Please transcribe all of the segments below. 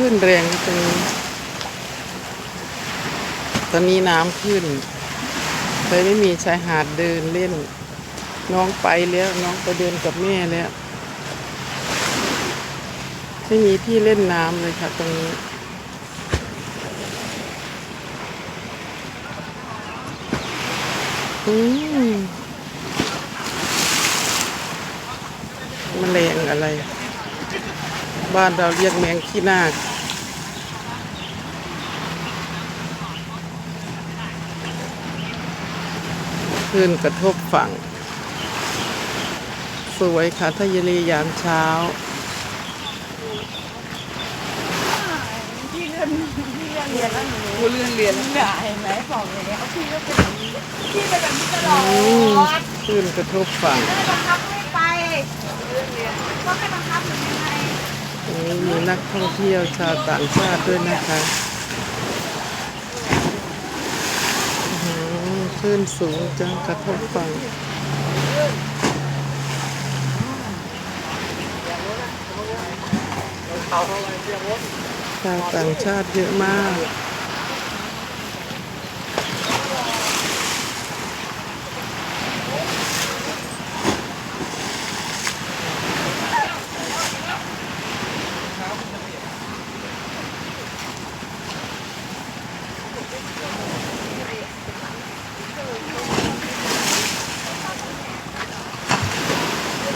ขึ้นแรงตรงนี้ตอนนี้น้ำขึ้นเลยไม่มีชายหาดเดินเล่น น้องไปแล้วน้องไปเดินกับแม่แล้วไม่มีที่เล่นน้ำเลยค่ะตรงนี้อืมแมลงอะไร บ้านเราเรียกแมงขี้นาคขึ้นกระทบฝั่ง สวยค่ะทะเลยามเช้าพี่เรียนพี่เรียนเรียนแล้วหนูกูเรียนเรียนเนี่ยเห็นไหมบอกอย่างเงี้ยพี่ก็เป็นอย่างนี้พี่เป็นแบบนี้ตลอดขึ้นกระทบฝั่งไม่บังคับให้ไปก็ให้บังคับหรือยังไงตรงนี้ มีนักท่องเที่ยวชาวต่างชาติด้วยนะคะอื้อหือคลื่นสูงจังกระทบฝั่งชาวต่างชาติเยอะมาก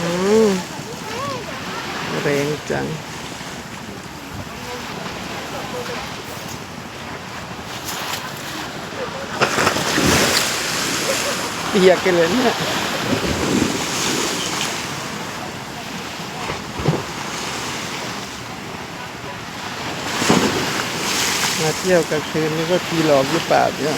อืม แรงจัง เปียกกันเลยเนี่ยมาเที่ยวกลางคืนนี่ก็ทีหลอกหรือเปล่าเนี่ย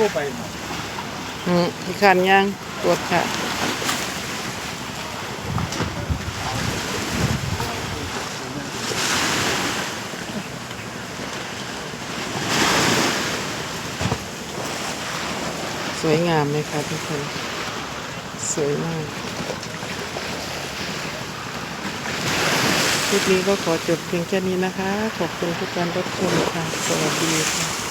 ทั่วไปอืมพี่คันยังตรวจค่ะสวยงามไหมคะทุกคน สวยมากคลิปนี้ก็ขอจบเพียงแค่นี้นะคะ ขอบคุณทุกการรับชมค่ะ สวัสดีค่ะ